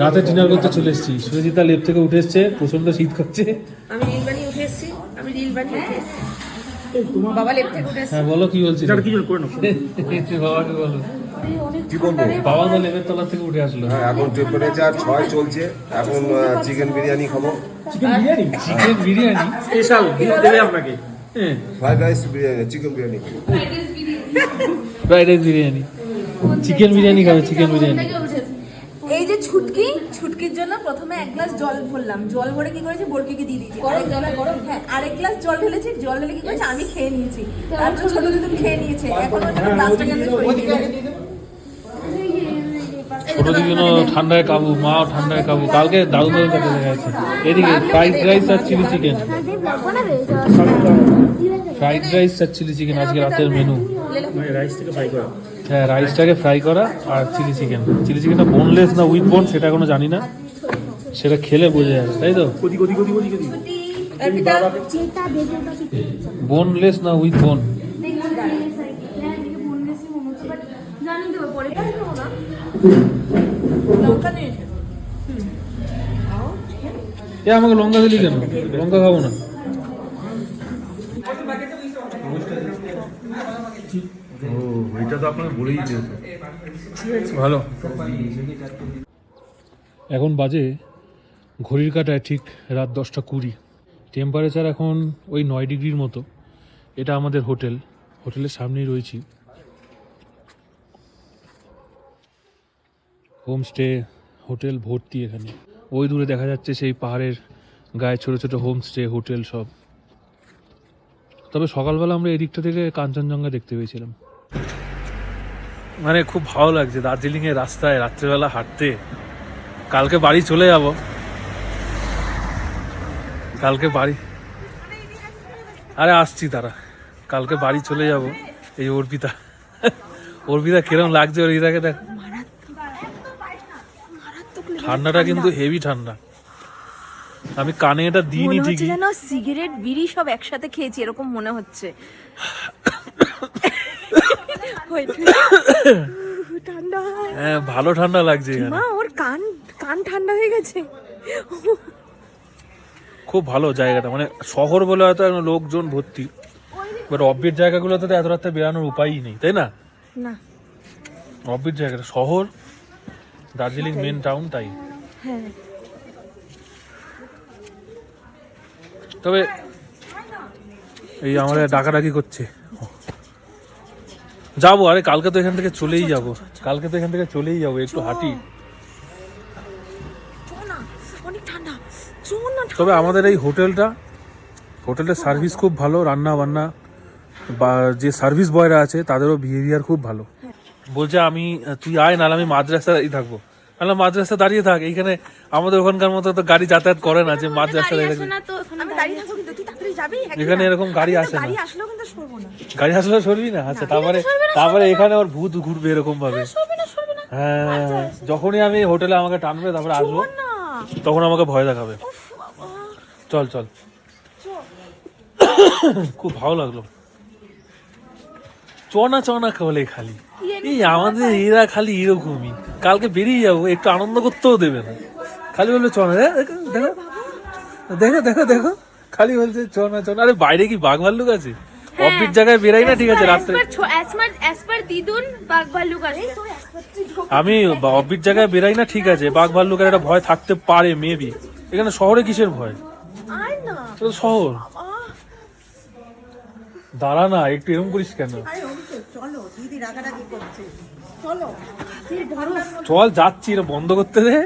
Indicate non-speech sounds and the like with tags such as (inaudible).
রাতে ডিনার করতে চলে এসেছি। সুজিতা লেপ থেকে উঠে এসছে প্রচণ্ড শীত করছে আমি রিল বানিয়ে উঠে এসেছি আমি রিল বানিয়ে উঠে এসেছি। বাবা লেপ থেকে উঠে এসেছি। হ্যাঁ বলো কি বলছিস? কি জন্য করে নাও। (laughs) বাবাকে বলো। কি বলব? বাবা তো লেপের তলা থেকে উঠে আসলো। হ্যাঁ এখন টেম্পারেচার ছয় চলছে এখন চিকেন বিরিয়ানি খাব। Chicken biryani? Chicken biryani? Special দেবে আপনাকে। হ্যাঁ। Fried rice biryani chicken biryani fried rice biryani. Chicken biryani খাবে চিকেন বিরিয়ানি। এই যে ছুটকি জন্য প্রথমে এক গ্লাস জল ভরলাম। জল ভরে কি করেছি? বরকিকে দিয়ে দিয়েছি। গরম জলে? গরম হ্যাঁ আরেক গ্লাস জল ঢেলেছি। জল ঢেলে কি করেছি? আমি খেয়ে নিয়েছি। তারপর ছোট দুজন খেয়ে নিয়েছে। এখন জন্য গ্লাসটাকে আমি ছোট ঠান্ডায় কাবু মাও ঠান্ডায় কাবু। কালকে দারুণ দারুণ কাটে দেখা যাচ্ছে। এদিকে ফ্রাইড রাইস আর চিলি চিকেন ফ্রাইড রাইস আর চিলি চিকেন আজকে রাতের মেনু রাইস থেকে ফ্রাই করা। হ্যাঁ রাইসটাকে ফ্রাই করা আর চিলি চিকেন চিলি চিকেনটা বোনলেস না উইথ বোন সেটা এখনও জানি না। সেটা খেলে বোঝা যাবে তাই তো? বোনলেস না উইথ বোন এ আমাকে লঙ্কা দিলি কেন? লঙ্কা খাব না। ও, এটা তো বলেই ভালো। এখন বাজে ঘড়ির কাটায় ঠিক রাত দশটা কুড়ি। টেম্পারেচার এখন ওই নয় ডিগ্রির মতো। এটা আমাদের হোটেল। হোটেলের সামনেই রয়েছি। হোমস্টে, হোটেল ভর্তি এখানে। ওই দূরে দেখা যাচ্ছে সেই পাহাড়ের গায়ে ছোট ছোট হোমস্টে, হোটেল সব। তবে সকালবেলা আমরা এদিকটা থেকে কাঞ্চনজঙ্ঘা দেখতে পেয়েছিলাম। মানে খুব ভালো লাগছে। দার্জিলিং এর রাস্তায় রাত্রেবেলা হাঁটতে। কালকে বাড়ি চলে যাব। কালকে বাড়ি আরে আসছি তারা কালকে বাড়ি চলে যাব। এই অর্পিতা। অর্পিতা কিরম লাগছে অর্পিতাকে দেখ। ঠান্ডাটা কিন্তু হেভি ঠান্ডা। আমি কানে এটা দিইনি ঠিকই। যেন সিগারেট বিড়ি সব একসাথে খেয়েছি এরকম মনে হচ্ছে। ঠান্ডা। হ্যাঁ ভালো ঠান্ডা লাগছে মা ওর কান কান ঠান্ডা হয়ে গেছে। খুব ভালো জায়গাটা মানে শহর বলে হয়তো এখন লোকজন ভর্তি। বাট অফবিট জায়গাগুলোতে তো এত রাত্রে বেরানোর উপায়ই নেই তাই না? না। অফবিট জায়গাটা শহর দার্জিলিং মেন টাউন তাই। হ্যাঁ। তবে এই আমাদের ডাকাডাকি করছে। যাব আরে কালকে তো এখান থেকে চলেই যাব। কালকে তো এখান থেকে চলেই যাব একটু হাঁটি। তবে আমাদের এই হোটেলটা হোটেলের সার্ভিস খুব ভালো রান্না বান্না বা যে সার্ভিস বয়রা আছে তাদেরও বিহেভিয়ার খুব ভালো। বলছে আমি তুই আয় নাহলে আমি মাদ্রাসা থাকব। নাহলে মাদ্রাসা দাঁড়িয়ে থাক এখানে আমাদের ওখানকার মতো তো গাড়ি যাতায়াত করে না যে মাদ্রাসা দাঁড়িয়ে থাকবে আমি দাঁড়িয়ে থাকব কিন্তু তুই তাড়াতাড়ি যাবি? এখানে এরকম গাড়ি আসে না। গাড়ি আসলেও কিন্তু সরবো না। গাড়ি আসলে সরবি না? আচ্ছা তারপরে তারপরে এখানে ওর ভূত ঘুরবে এরকম ভাবে সরবি না সরবি না। হ্যাঁ যখনই আমি হোটেলে আমাকে টানবে তারপরে আসব তখন আমাকে ভয় দেখাবে। চল চল। খুব ভালো লাগল। চনা চনা বলে খালি। এই আমাদের এরা খালি এরকমই। কালকে বেরিয়ে যাব একটু আনন্দ করতেও দেবে না। খালি বলবে চনা দেখো দেখো দেখো দেখো দেখো। খালি বলছে চনা চনা আরে বাইরে কি বাঘ ভাল্লুক আছে? অফিস জায়গায় বেরাই না ঠিক আছে রাত্রে। আমি অফিস জায়গায় বেরাই না ঠিক আছে বাঘ ভাল্লুকের একটা ভয় থাকতে পারে মেবি এখানে শহরে কিসের ভয়? শহর। দাঁড়া না একটু এরকম করিস কেন? চলো দিদি রাগারাগি করছে। চল। যাচ্ছি এটা বন্ধ করতে দে।